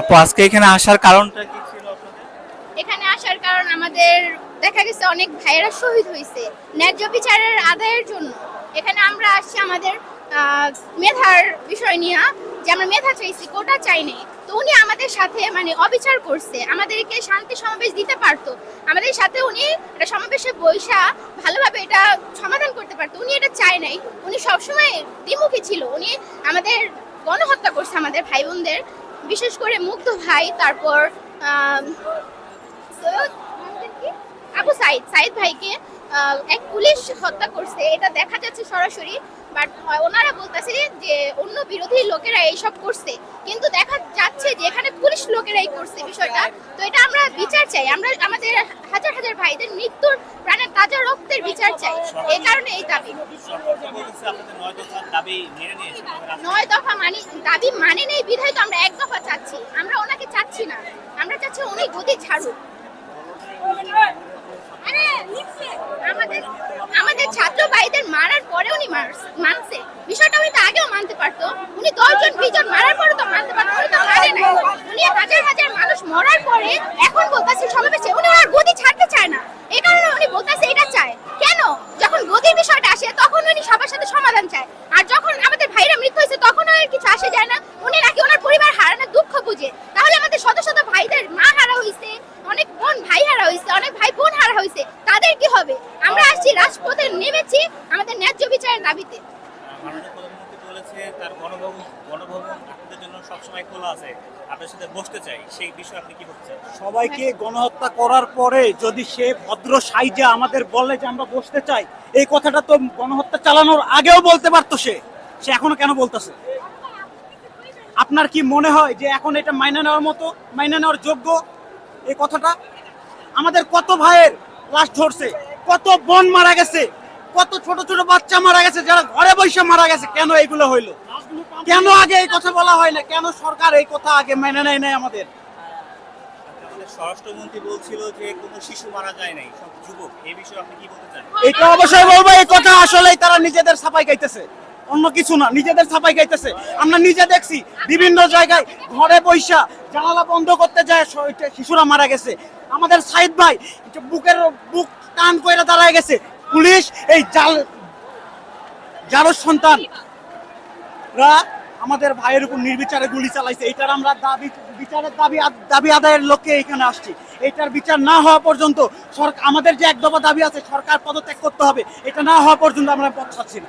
আপু, আজকে এখানে আসার কারণটা কি ছিল এখানে আসার কারণ আমাদের দেখা গেছে অনেক ভাইয়েরা শহীদ হয়েছে ন্যায্য বিচারের আদায়ের জন্য। এখানে আমরা আসছি আমাদের মেধার বিষয় নিয়ে। যে আমরা মেধা চাইছি, কোটা চাই নাই। তো উনি আমাদের সাথে মানে অবিচার করছে। আমাদেরকে শান্তি সমাবেশ দিতে পারতো। আমাদের সাথে উনি এটা সমাবেশে বৈশা ভালোভাবে এটা সমাধান করতে পারতো। উনি এটা চায় নাই। উনি সবসময় দ্বিমুখী ছিল। উনি আমাদের গণহত্যা করছে আমাদের ভাই বোনদের বিশেষ করে মুগ্ধ ভাই, তারপর আবু সাইদ সাইদ ভাইকে এক পুলিশ হত্যা করছে। এটা দেখা যাচ্ছে সরাসরি বাট ওনারা বলতেছে যে অন্য বিরোধী লোকেরা এইসব করছে। কিন্তু দেখা যাচ্ছে যে এখানে পুলিশ লোকেরাই করছে বিষয়টা। তো এটা আমরা বিচার চাই। আমরা আমাদের হাজার হাজার ভাইদের মৃত্যুর প্রাণের তাজা রক্তের বিচার চাই। এই কারণে এই দাবি। নয় দফা মানে দাবি মানে নেই, বিধায় তো আমরা এক দফা চাচ্ছি। আমরা ওনাকে চাচ্ছি না। আমরা চাচ্ছি উনি গদি ছাড়ুক। আমাদের আমাদের ছাত্র ভাইদের মারার পরে মানছে। বিষয়টা উনি তো আগেও মানতে পারতো। উনি দশজন বিজন মারার পরে তো মানতে পারতো, উনি তো মানে নাই। উনি হাজার হাজার মানুষ মরার পরে এখন বলতেছে সমাবেশে, উনি ওনার গদি ছাড়তে চায় না। এই কারণে উনি বলতেছে এটা চায়। কেন? যখন গদির বিষয়টা আসে, তখন উনি সবার সাথে সমাধান চায়। আর যখন আমাদের ভাইরা মৃত্যু হয়েছে, তখন আর কিছু আসে যায় না। উনি নাকি ওনার পরিবার হারানোর দুঃখ বুঝে। তাহলে আমাদের শত শত ভাইদের অনেক বোন ভাই হারা হয়েছে অনেক ভাই বোন হারা হয়েছে। তাদের কি হবে? আমরা আসছি রাজপথে নেমেছি আমাদের ন্যায্য বিচারের দাবিতে। মাননীয় প্রধানমন্ত্রী বলেছে তার গণভবন গণভবন আপনাদের জন্য সবসময় খোলা আছে। আপনার সাথে বসতে চাই সেই বিষয়ে আপনি কি বলতে চান? সবাইকে গণহত্যা করার পরে যদি সে ভদ্র সাইজে আমাদের বলে যে আমরা বসতে চাই এই কথাটা তো গণহত্যা চালানোর আগেও বলতে পারতো সে। সে এখনও কেন বলতেছে? আপনার কি মনে হয় যে এখন এটা মাইনে নেওয়ার মতো মাইনে নেওয়ার যোগ্য? এই কথাটা আমাদের কত ভাইয়ের লাশ ধরছে কত বোন মারা গেছে কত ছোট ছোট বাচ্চা মারা গেছে যারা ঘরে বসে মারা গেছে কেন এগুলো হইল? কেন আগে এই কথা বলা হয় না? কেন সরকার এই কথা আগে মেনে নেয় নাই আমাদের? স্বরাষ্ট্রমন্ত্রী বলছিল যে কোনো শিশু মারা যায় নাই সব যুবক এই বিষয়ে আপনি কি বলতে চান? এটা অবশ্যই বলব এই কথা আসলেই তারা নিজেদের ছাপাই গাইতেছে অন্য কিছু না, নিজেদের ছাপাই গাইতেছে আমরা নিজে দেখছি, বিভিন্ন জায়গায় ঘরে বৈশা জানালা বন্ধ করতে যায় শিশুরা মারা গেছে। আমাদের সাইদ ভাই বুকের বুক টান করে দাঁড়ায় গেছে। পুলিশ, এই জাল জারোর সন্তান আমাদের ভাইয়ের উপর নির্বিচারে গুলি চালাইছে। এটার আমরা দাবি, বিচারের দাবি দাবি আদায়ের লক্ষ্যে এখানে আসছি। এটার বিচার না হওয়া পর্যন্ত সরকার আমাদের যে এক দফা দাবি আছে, সরকার পদত্যাগ করতে হবে। এটা না হওয়া পর্যন্ত আমরা পথ ছাড়ছি না।